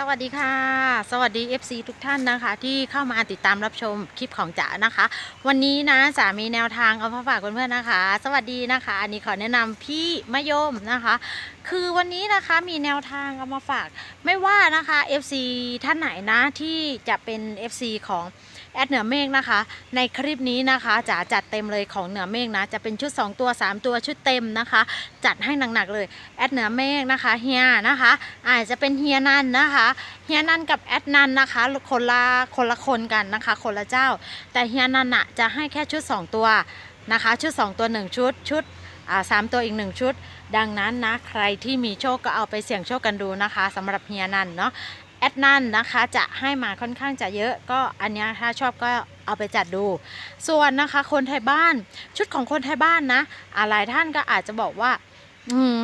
สวัสดีค่ะ สวัสดี FC ทุกท่านนะคะ ที่เข้ามาติดตามรับชมคลิปของจ๋านะคะ วันนี้นะจ๋ามีแนวทางเอามาฝากเพื่อนๆนะคะ สวัสดีนะคะ อันนี้ขอแนะนำพี่มะยมนะคะ คือวันนี้นะคะมีแนวทางเอามาฝาก ไม่ว่านะคะ FC ท่านไหนนะที่จะเป็น FC ของ แอดเหนือเมฆนะคะ ในคลิปนี้นะคะจ๋าจัดเต็มเลยของเหนือเมฆนะ จะเป็นชุด 2 ตัว 3 ตัวชุดเต็มนะคะ จัดให้หนักๆเลยแอดเหนือเมฆนะคะเฮียนะคะอาจจะเป็นเฮียนันนะคะเฮียนันกับแอดนันนะคะคนละคนละคนกันนะคะ คนละเจ้า แต่เฮียนันอะจะให้แค่ชุด 2 ตัวนะคะ ชุด 2 ตัว 1 ชุดชุดสามตัวอีก1ชุด ดังนั้นนะ ใครที่มีโชคก็เอาไปเสี่ยงโชคกันดูนะคะสำหรับเฮียนันเนาะ แอดนันนะคะจะให้มาค่อนข้างจะเยอะก็อันนี้ถ้าชอบก็เอาไปจัดดู ส่วนนะคะคนไทยบ้านชุดของคนไทยบ้านนะอะหลายท่านก็อาจจะบอกว่า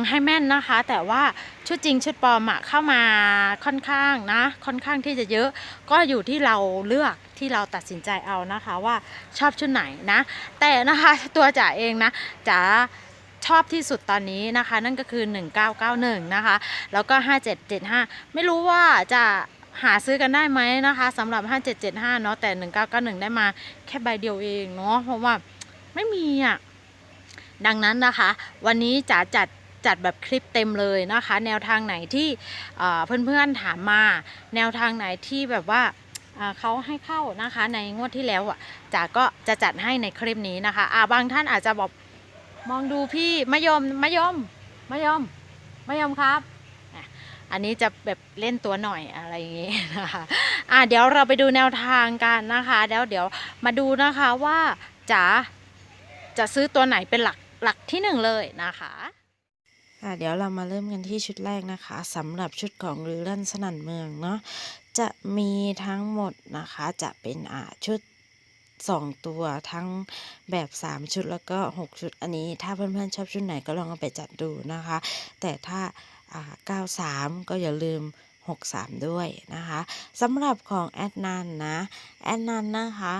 ให้แม่นนะคะ แต่ว่าชุดจริงชุดปลอมอะเข้ามาค่อนข้างนะ ค่อนข้างที่จะเยอะ ก็อยู่ที่เราเลือกที่เราตัดสินใจเอานะคะว่าชอบชุดไหนนะ แต่นะคะตัวจ๋าเองนะจ๋า ชอบที่สุดตอนนี้นะคะ นั่นก็คือ 1991 นะคะ แล้วก็ 5775 ไม่รู้ว่าจะหาซื้อกันได้ไหมนะคะสำหรับ 5775 เนาะแต่ 1991 ได้มาแค่ใบเดียวเองเนาะเพราะว่าไม่มีอะดังนั้นนะคะ วันนี้จ๋าจัดจัดแบบคลิปเต็มเลยนะคะ แนวทางไหนที่เพื่อนๆถามมา แนวทางไหนที่แบบว่าเขาให้เข้านะคะในงวดที่แล้วอะจ๋าก็จะจัดให้ในคลิปนี้นะคะอ่าบางท่านอาจจะบอก มองดูพี่มะยมมะยมมะยมมะยมครับ อันนี้จะแบบเล่นตัวหน่อยอะไรอย่างงี้นะคะอ่าเดี๋ยวเราไปดูแนวทางกันนะคะแล้วเดี๋ยวมาดูนะคะว่าจ๋าจะซื้อตัวไหนเป็นหลักหลักที่หนึ่งเลยนะคะ่ะเดี๋ยวเรามาเริ่มกันที่ชุดแรกนะคะสำหรับชุดของรือลั่นสนั่นเมืองเนาะจะมีทั้งหมดนะคะจะเป็นอ่าชุด 2 ตัวทั้งแบบ 3 ชุดแล้วก็ 6 ชุดอันนี้ถ้าเพื่อนๆชอบชุดไหนก็ลองเอาไปจัดดูนะคะ แต่ถ้าอ่า93 ก็อย่าลืม 63 ด้วยนะคะสำหรับของแอดนันนะแอดนันนะคะ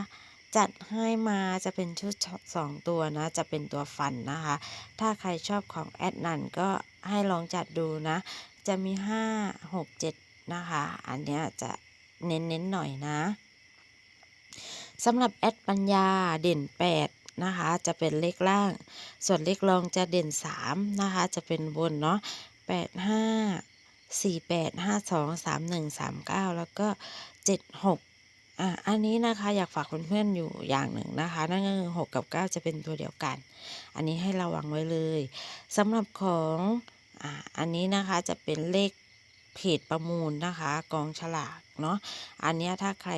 จัดให้มาจะเป็นชุดสองตัวนะ จะเป็นตัวฟันนะคะ ถ้าใครชอบของแอดนันก็ให้ลองจัดดูนะ จะมี 5 6 7 นะคะ อันเนี้ยจะเน้นๆหน่อยนะ สำหรับแอดปัญญาเด่น 8 นะคะ จะเป็นเลขล่าง ส่วนเลขรองจะเด่น 3 นะคะ จะเป็นบนเนาะ8 5 4 8 5 2 3 1 3 9 แล้วก็ 7 6อะอันนี้นะคะอยากฝากเพื่อนๆอยู่อย่างหนึ่งนะคะ นั่นก็คือ6กับ 9 จะเป็นตัวเดียวกัน อันนี้ให้ระวังไว้เลยสำหรับของอ่าอันนี้นะคะจะเป็นเลข เพจประมูลนะคะ กองฉลากเนาะอันนี้ถ้าใคร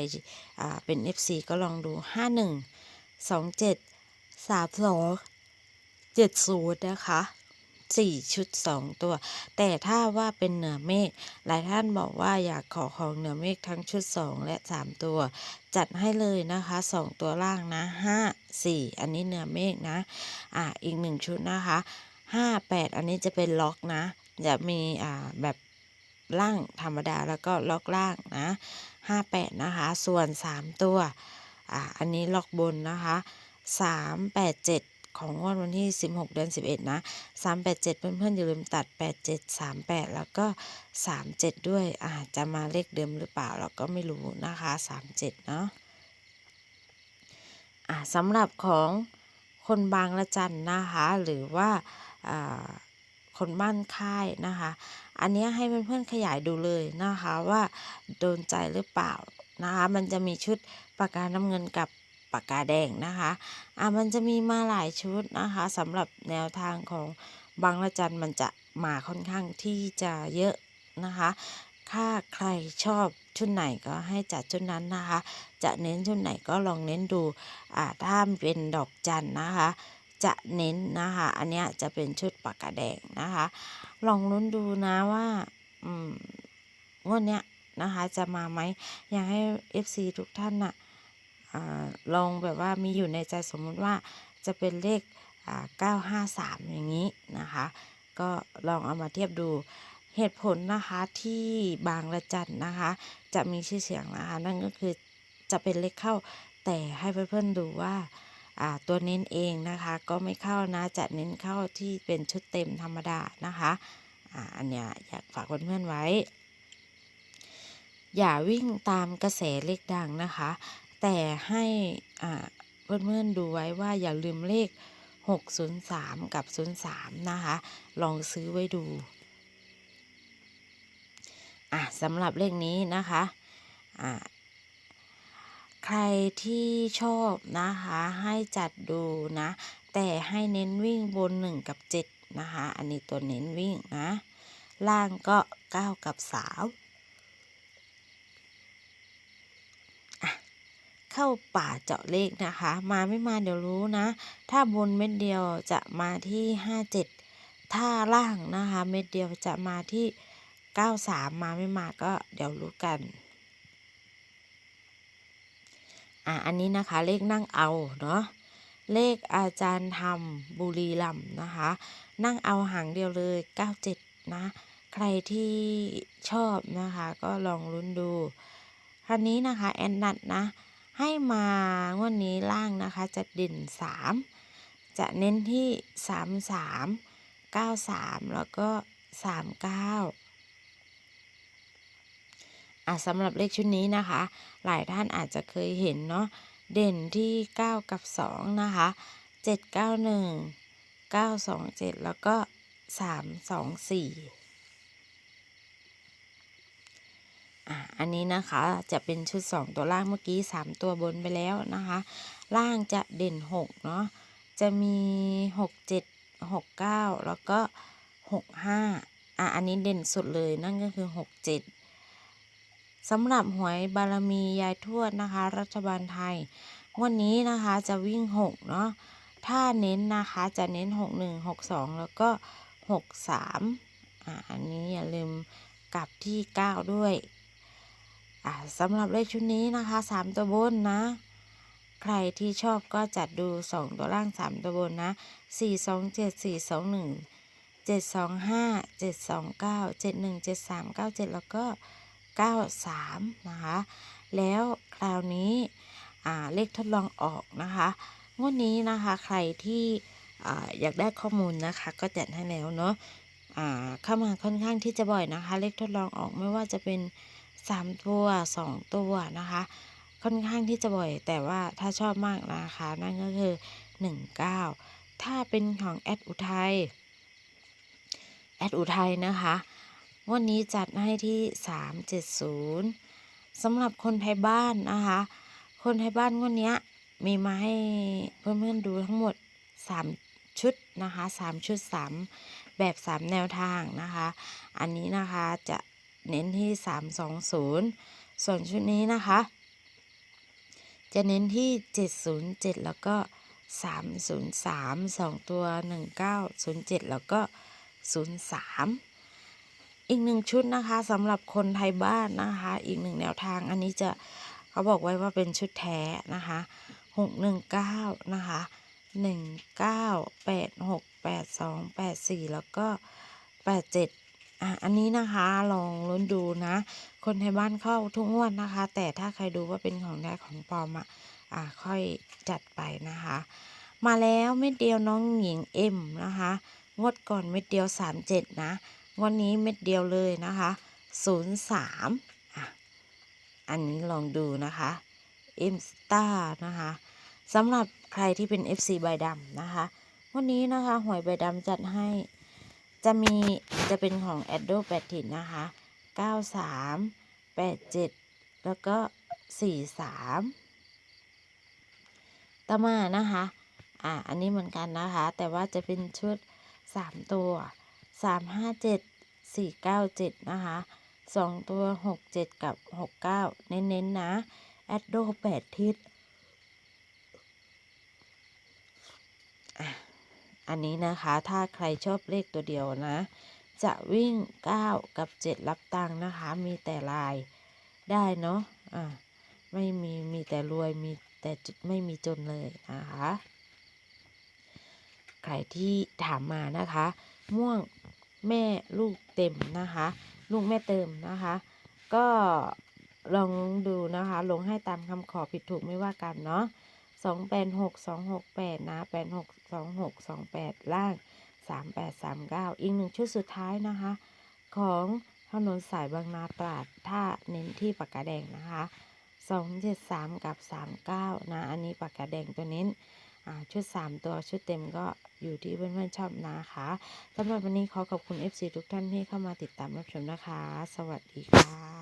เป็น FC ก็ลองดู 51 27 32 70 นะคะสี่ชุดสองตัว แต่ถ้าว่าเป็นเหนือเมฆหลายท่านบอกว่าอยากขอของเหนือเมฆทั้งชุดสองและสามตัว จัดให้เลยนะคะสองตัวล่างนะห้าสี่อันนี้เหนือเมฆนะ อ่าอีกหนึ่งชุดนะคะห้าแปดอันนี้จะเป็นล็อกนะ จะมีอ่าแบบ ล่างธรรมดาแล้วก็ล็อกล่างนะห้าแปดนะคะ ส่วนสามตัวอ่าอันนี้ล็อกบนนะคะสามแปดเจ็ดของงวดวันที่ 16 เดือน 11 นะ 387 เพื่อนๆ อย่าลืมตัด 87 38 แล้วก็ 37 ด้วยอาจจะมาเลขเดิมหรือเปล่าเราก็ไม่รู้นะคะ 37 เนาะอ่าสำหรับของคนบางละจันนะคะ หรือว่าอ่าคนบ้านค่ายนะคะ อันนี้ให้เพื่อนๆขยายดูเลยนะคะว่าโดนใจหรือเปล่านะคะ มันจะมีชุดปากกาน้ำเงินกับปากกาแดงนะคะอะมันจะมีมาหลายชุดนะคะสำหรับแนวทางของบางละจันมันจะมาค่อนข้างที่จะเยอะนะคะถ้าใครชอบชุดไหนก็ให้จัดชุดนั้นนะคะ จะเน้นชุดไหนก็ลองเน้นดูอ่าถ้าเป็นดอกจันนะคะ จะเน้นนะคะ อันเนี้ยจะเป็นชุดปากกาแดงนะคะ ลองลุ้นดูนะว่าอืมงวดเนี้ยนะคะจะมาไหมอยากให้ FC ทุกท่านน่ะลองแบบว่ามีอยู่ในใจสมมุติว่าจะเป็นเลข 953 อย่างนี้นะคะ ก็ลองเอามาเทียบดูเหตุผลนะคะที่บางละจันนะคะ จะมีชื่อเสียงนะคะ นั่นก็คือจะเป็นเลขเข้าแต่ให้เพื่อนๆดูว่า ตัวเน้นเองนะคะก็ไม่เข้านะจะเน้นเข้าที่เป็นชุดเต็มธรรมดานะคะอันเนี้ยอยากฝากเพื่อนๆไว้ อย่าวิ่งตามกระแสเลขดังนะคะ แต่ให้อ่าเพื่อนๆดูไว้ว่าอย่าลืมเลข 603 กับ 03 นะคะ ลองซื้อไว้ดูอะสำหรับเลขนี้นะคะอะ ใครที่ชอบนะคะให้จัดดูนะ แต่ให้เน้นวิ่งบน 1 กับ 7 นะคะ อันนี้ตัวเน้นวิ่งนะ ล่างก็ 9 กับ3อะเข้าป่าเจาะเลขนะคะ มาไม่มาเดี๋ยวรู้นะ ถ้าบนเม็ดเดียวจะมาที่ 57 ถ้าล่างนะคะ เม็ดเดียวจะมาที่ 93 มาไม่มาก็เดี๋ยวรู้กัน อะอันนี้นะคะเลขนั่งเอาเนาะเลขอาจารย์ทำบุรีรัมย์นะคะ นั่งเอาหางเดียวเลย 97 นะ ใครที่ชอบนะคะ ก็ลองลุ้นดูคราวนี้นะคะ แอนนัดนะ ให้มางวดนี้ล่างนะคะ จะเด่น 3 จะเน้นที่ 33 93 แล้วก็ 39 อะสำหรับเลขชุดนี้นะคะ หลายท่านอาจจะเคยเห็นเนาะเด่นที่ 9 กับ 2 นะคะ 791 927 แล้วก็ 324อะอันนี้นะคะจะเป็นชุด 2 ตัวล่างเมื่อกี้ 3 ตัวบนไปแล้วนะคะ ล่างจะเด่น 6 เนาะจะมี 6 7 6 9 แล้วก็ 6 5อะอันนี้เด่นสุดเลยนั่นก็คือ 6 7 สำหรับหวยบารมียายทวดนะคะ รัฐบาลไทยงวันนี้นะคะจะวิ่ง 6 เนาะถ้าเน้นนะคะจะเน้น 6 1 6 2 แล้วก็ 6 3อะอันนี้อย่าลืมกลับที่ 9 ด้วยอะสำหรับเลขชุดนี้นะคะ 3 ตัวบนนะ ใครที่ชอบก็จัดดู 2 ตัวล่าง 3 ตัวบนนะ 4 2 7 4 2 1 7 2 5 7 2 9 7 1 7 3 9 7 แล้วก็ 93 นะคะ แล้วคราวนี้เลขทดลองออกนะคะงวดนี้นะคะใครที่ออยากได้ข้อมูลนะคะก็จัดให้แล้วเนาะเข้ามาค่อนข้างที่จะบ่อยนะคะ เลขทดลองออกไม่ว่าจะเป็น 3 ตัว 2 ตัวนะคะ ค่อนข้างที่จะบ่อย แต่ว่าถ้าชอบมากนะคะ นั่นก็คือ 19 ถ้าเป็นของแอดอุทัยแอดอุทัยนะคะ วันนี้จัดให้ที่ 370สำหรับคนไทยบ้านนะคะ คนไทยบ้านวันนี้มีมาให้เพื่อนๆดูทั้งหมด 3 ชุดนะคะ 3 ชุด 3 แบบ 3 แนวทางนะคะ อันนี้นะคะจะเน้นที่ 320 ส่วนชุดนี้นะคะ จะเน้นที่ 707 แล้วก็ 303 2 ตัว 1907 แล้วก็ 03 อีกหนึ่งชุดนะคะสำหรับคนไทยบ้านนะคะ อีกหนึ่งแนวทางอันนี้จะเขาบอกไว้ว่าเป็นชุดแท้นะคะหกหนึ่งเก้านะคะหนึ่งเก้าแปดหกแปดสองแปดสี่แล้วก็แปดเจ็ดอะอันนี้นะคะลองลุ้นดูนะ คนไทยบ้านเข้าทุกงวดนะคะ แต่ถ้าใครดูว่าเป็นของแท้ของปลอมอะอะค่อยจัดไปนะคะ มาแล้วเม็ดเดียวน้องหญิงเอ็มนะคะ งวดก่อนเม็ดเดียวสามเจ็ดนะ วันนี้เม็ดเดียวเลยนะคะศูนย์สามอะอันนี้ลองดูนะคะเอ็มสตาร์นะคะสำหรับใครที่เป็น FC ใบดำนะคะ วันนี้นะคะหวยใบดำจัดให้ จะมีจะเป็นของแอดโดแปดถินนะคะ 93 87 แล้วก็ 43ต่อมานะคะ อ่าอันนี้เหมือนกันนะคะ แต่ว่าจะเป็นชุด 3 ตัว 357 497 นะคะ 2 ตัว 67 กับ 69 เน้นๆนะ แอดโด8 ทิศ อันนี้นะคะถ้าใครชอบเลขตัวเดียวนะ จะวิ่ง 9 กับ 7 รับตังค์นะคะ มีแต่ลายได้เนาะอะไม่มีมีแต่รวยมีแต่จุดไม่มีจนเลยนะคะ ใครที่ถามมานะคะ ม่วง แม่ลูกเต็มนะคะ ลูกแม่เติมนะคะ ก็ลองดูนะคะ ลงให้ตามคำขอผิดถูกไม่ว่ากันเนาะสองแปดหกสองหกแปดนะแปดหกสองหกสองแปดล่างสามแปดสามเก้าอีกหนึ่งชุดสุดท้ายนะคะ ของทนนสายบางนาตราดถ้าเน้นที่ปากกาแดงนะคะสองเจ็ดสามกับสามเก้านะ อันนี้ปากกาแดงตัวเน้น ชุด 3 ตัวชุดเต็มก็อยู่ที่เพื่อนๆชอบนะคะสำหรับวันนี้ขอขอบคุณ FC ทุกท่านที่เข้ามาติดตามรับชมนะคะ สวัสดีค่ะ